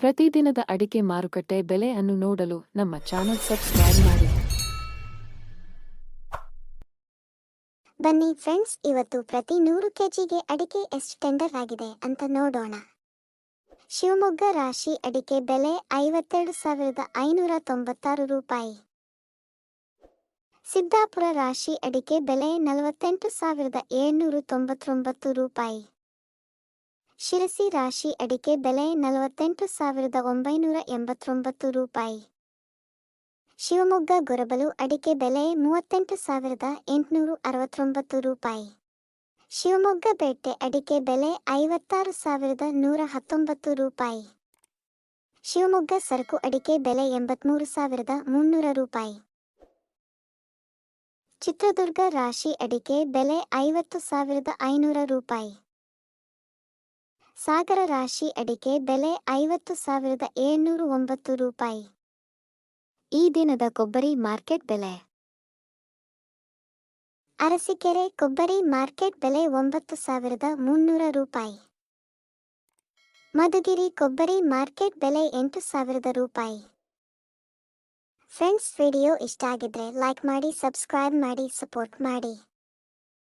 ಪ್ರತಿದಿನದ ಅಡಿಕೆ ಮಾರುಕಟ್ಟೆ ಬೆಲೆ ಅನ್ನು ನೋಡಲು ನಮ್ಮ ಚಾನೆಲ್ ಸಬ್ಸ್ಕ್ರೈಬ್ ಮಾಡಿ. ಬನ್ನಿ ಫ್ರೆಂಡ್ಸ್, ಇವತ್ತು ಪ್ರತಿ ನೂರು ಕೆಜಿಗೆ ಅಡಿಕೆ ಎಷ್ಟು ಟೆಂಡರ್ ಆಗಿದೆ ಅಂತ ನೋಡೋಣ. ಶಿವಮೊಗ್ಗ ರಾಶಿ ಅಡಿಕೆ ಬೆಲೆ ಐವತ್ತೆರಡು ಸಾವಿರದ ಐನೂರ ತೊಂಬತ್ತಾರು ರೂಪಾಯಿ. ಸಿದ್ದಾಪುರ ರಾಶಿ ಅಡಿಕೆ ಬೆಲೆ ನಲವತ್ತೆಂಟು ಸಾವಿರದ ಏಳ್ನೂರು ತೊಂಬತ್ತೊಂಬತ್ತು ರೂಪಾಯಿ. ಶಿರಸಿ ರಾಶಿ ಅಡಿಕೆ ಬೆಲೆ ನಲವತ್ತೆಂಟು ಸಾವಿರದ ಒಂಬೈನೂರ ಎಂಬತ್ತೊಂಬತ್ತು ರೂಪಾಯಿ. ಶಿವಮೊಗ್ಗ ಗೊರಬಲು ಅಡಿಕೆ ಬೆಲೆ ಮೂವತ್ತೆಂಟು ಸಾವಿರದ ಎಂಟುನೂರು ಅರವತ್ತೊಂಬತ್ತು ರೂಪಾಯಿ. ಶಿವಮೊಗ್ಗ ಬೇಟೆ ಅಡಿಕೆ ಬೆಲೆ ಐವತ್ತಾರು ಸಾವಿರದ ನೂರ ಹತ್ತೊಂಬತ್ತು ರೂಪಾಯಿ. ಶಿವಮೊಗ್ಗ ಸರಕು ಅಡಿಕೆ ಬೆಲೆ ಎಂಬತ್ಮೂರು ಸಾವಿರದ ಮುನ್ನೂರ ರೂಪಾಯಿ. ಚಿತ್ರದುರ್ಗ ರಾಶಿ ಅಡಿಕೆ ಬೆಲೆ ಐವತ್ತು ಸಾವಿರದ ಐನೂರ ರೂಪಾಯಿ. ಸಾಗರ ರಾಶಿ ಅಡಿಕೆ ಬೆಲೆ ಐವತ್ತು ಸಾವಿರದ ಏಳ್ನೂರು ಒಂಬತ್ತು ರೂಪಾಯಿ. ಈ ದಿನದ ಕೊಬ್ಬರಿ ಮಾರ್ಕೆಟ್ ಬೆಲೆ. ಅರಸಿಕೆರೆ ಕೊಬ್ಬರಿ ಮಾರ್ಕೆಟ್ ಬೆಲೆ ಒಂಬತ್ತು ಸಾವಿರದ ಮುನ್ನೂರ ರೂಪಾಯಿ. ಮಧುಗಿರಿ ಕೊಬ್ಬರಿ ಮಾರ್ಕೆಟ್ ಬೆಲೆ ಎಂಟು ಸಾವಿರದ ರೂಪಾಯಿ. ಫ್ರೆಂಡ್ಸ್ ವಿಡಿಯೋ ಇಷ್ಟ ಆಗಿದ್ರೆ ಲೈಕ್ ಮಾಡಿ ಸಬ್ಸ್ಕ್ರೈಬ್ ಮಾಡಿ ಸಪೋರ್ಟ್ ಮಾಡಿ.